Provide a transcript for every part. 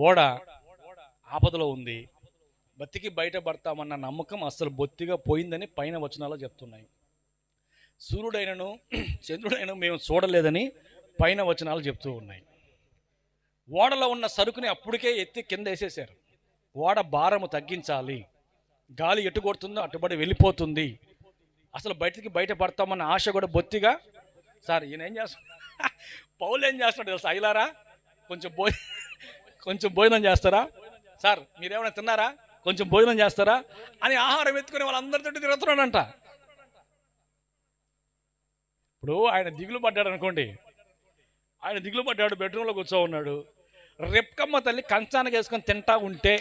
ఓడ ఆపదలో ఉంది. బతికి బయటపడతామన్న నమ్మకం అసలు బొత్తిగా పోయిందని పైన వచనాలు చెప్తున్నాయి. సూర్యుడైనను చంద్రుడైన మేము చూడలేదని పైన వచనాలు చెప్తూ ఉన్నాయి. ఓడలో ఉన్న సరుకుని అప్పటికే ఎత్తి కింద వేసేశారు. ఓడ భారము తగ్గించాలి. గాలి ఎటు కొడుతుందో అటుబడి వెళ్ళిపోతుంది. అసలు బయటికి బయటపడతామన్న ఆశ కూడా బొత్తిగా సార్ ఈయన ఏం చేస్తున్నాడు? పౌలు ఏం చేస్తున్నాడు తెలుసా? అయిలారా? కొంచెం బో కొంచెం భోజనం చేస్తారా? సార్ మీరేమైనా తిన్నారా? కొంచెం భోజనం చేస్తారా? అని ఆహారం ఎత్తుకుని వాళ్ళందరితో తిరుగుతున్నాడంట. ఇప్పుడు ఆయన దిగులు పడ్డాడు అనుకోండి. ఆయన దిగులు పడ్డాడు బెడ్రూమ్లో కూర్చో ఉన్నాడు. రెప్కమ్మ తల్లి కంచానికి వేసుకొని తింటా ఉంటే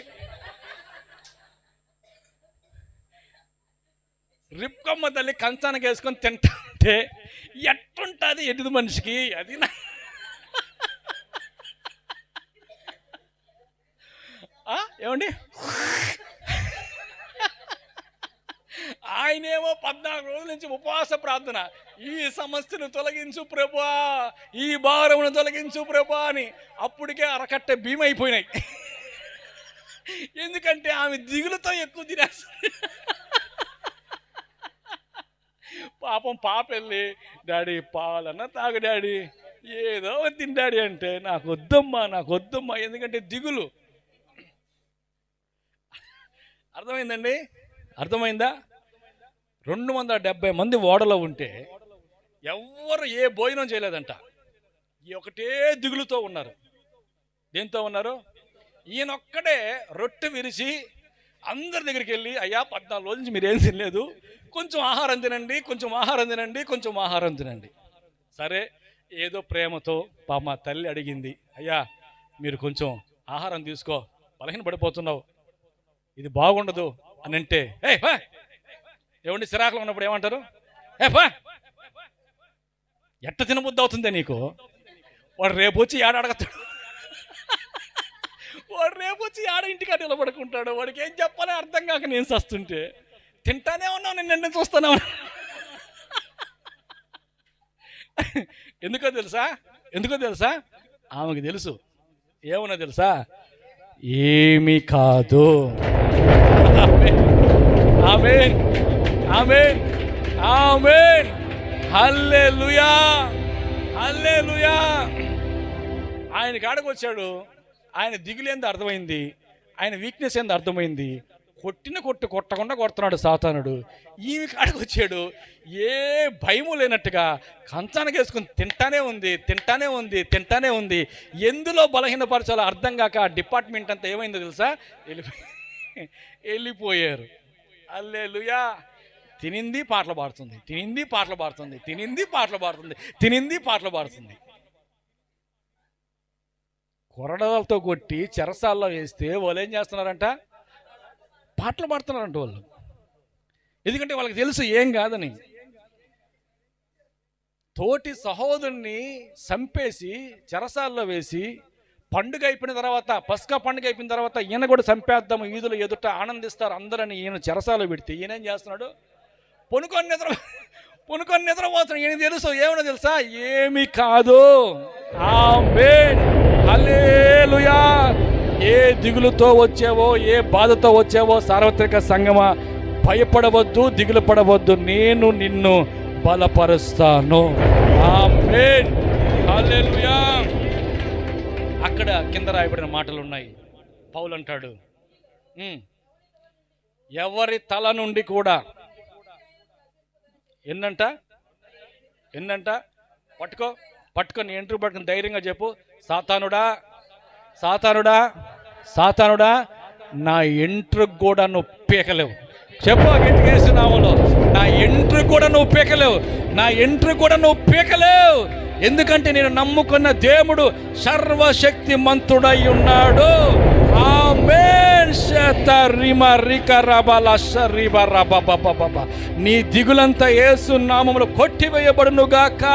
రిప్కమ్మ తల్లి కంచానికి వేసుకొని తింటా ఉంటే ఎట్టుంటుంది ఎదుటి మనిషికి? అది నా ఏమండి? ఆయనేమో పద్నాలుగు రోజుల నుంచి ఉపవాస ప్రార్థన. ఈ సమస్యను తొలగించు ప్రభా ఈ భారమును తొలగించు ప్రభా అని అప్పటికే అరకట్ట భీమైపోయినాయి. ఎందుకంటే ఆమె దిగులుతో ఎక్కువ తినేస్తుంది. పాపం పాప వెళ్ళి డాడీ పాలన్న తాగు డాడీ. ఏదో తిండాడి అంటే నాకు వద్దమ్మా నాకు వద్దమ్మా. ఎందుకంటే దిగులు. అర్థమైందండి? అర్థమైందా? రెండు వందల డెబ్బై మంది ఓడలో ఉంటే ఎవ్వరు ఏ భోజనం చేయలేదంట. ఈ ఒకటే దిగులుతో ఉన్నారు. దేంతో ఉన్నారు? ఈయనొక్కడే రొట్టె విరిచి అందరి దగ్గరికి వెళ్ళి అయ్యా పద్నాలుగు రోజుల నుంచి మీరేం తినలేదు? కొంచెం ఆహారం తినండి కొంచెం ఆహారం తినండి కొంచెం ఆహారం తినండి. సరే ఏదో ప్రేమతో పాప మా తల్లి అడిగింది అయ్యా మీరు కొంచెం ఆహారం తీసుకో బలహీన పడిపోతున్నావు ఇది బాగుండదు అని అంటే ఏ ఏమండి సిరాకులు ఉన్నప్పుడు ఏమంటారు? ఏ ఎట్ట తినబుద్ధి అవుతుందే నీకు? వాడు రేపు వచ్చి ఏడ అడగతాడు? వాడు రేపు వచ్చి ఆడ ఇంటికాడ నిలబడుకుంటాడు? వాడికి ఏం చెప్పాలో అర్థం కాక నేను సస్తుంటే తింటానే ఉన్నావు నేను నిన్న చూస్తానే ఎందుకో తెలుసా? ఎందుకో తెలుసా? ఆమెకు తెలుసు. ఏమన్నా తెలుసా? ఏమీ కాదు. Amen. Amen. Amen. Hallelujah. Hallelujah. ఆయన కాడకు వచ్చాడు ఆయన దిగులేంది అర్థమైంది. ఆయన వీక్నెస్ ఏంది అర్థమైంది. కొట్టిన కొట్టు కొట్టకుండా కొడుతున్నాడు సాతానుడు. ఈమె కాడకు వచ్చాడు ఏ భయము లేనట్టుగా కంచానికి వేసుకుని తింటానే ఉంది తింటానే ఉంది తింటానే ఉంది. ఎందులో బలహీనపరచాలో అర్థం కాక డిపార్ట్మెంట్ అంతా ఏమైందో తెలుసా? వెళ్ళిపోయి వెళ్ళిపోయారు. అల్లెలుయా. తినింది పాటలు పాడుతుంది. తినింది పాటలు పాడుతుంది. తినింది పాటలు పాడుతుంది. తినింది పాటలు పాడుతుంది. కొరడలతో కొట్టి చెరసాల్లో వేస్తే వాళ్ళు ఏం చేస్తున్నారంట? పాటలు పాడుతున్నారంట వాళ్ళు. ఎందుకంటే వాళ్ళకి తెలుసు ఏం కాదని. తోటి సహోదరుని చంపేసి చెరసాల్లో వేసి పండుగ అయిపోయిన తర్వాత పస్కా పండుగ అయిపోయిన తర్వాత ఈయన కూడా చంపేద్దాము వీధులు ఎదుట ఆనందిస్తారు అందరని. ఈయన చెరసాలు పెడితే ఈయన ఏం చేస్తున్నాడు? పొనుకొని నిద్ర పొనుకొని నిద్రపోతున్నాడు. ఈయన తెలుసు ఏమన్నా తెలుసా? ఏమి కాదు. ఆమేన్. ఏ దిగులుతో వచ్చావో ఏ బాధతో వచ్చావో సార్వత్రిక సంగమా భయపడవద్దు దిగులు పడవద్దు. నేను నిన్ను బలపరుస్తాను. ఆమేన్. హల్లెలూయా. అక్కడ కింద రాయబడిన మాటలు ఉన్నాయి పౌలు అంటాడు ఎవరి తల నుండి కూడా ఎన్నంట? ఎన్నంట? పట్టుకో పట్టుకొని ఎంట్రు పట్టుకొని ధైర్యంగా చెప్పు. సాతానుడా సాతానుడా సాతానుడా నా ఎంట్రుకు కూడా నువ్వు పీకలేవు. చెప్పు గట్టిగేసినావులో నా ఎంట్రు కూడా నువ్వు పీకలేవు. నా ఎంట్రు కూడా నువ్వు పీకలేవు. ఎందుకంటే నేను నమ్ముకున్న దేవుడు సర్వశక్తి మంతుడై ఉన్నాడు నీ దిగులంతా ఏసు నామములు కొట్టివేయబడును గాక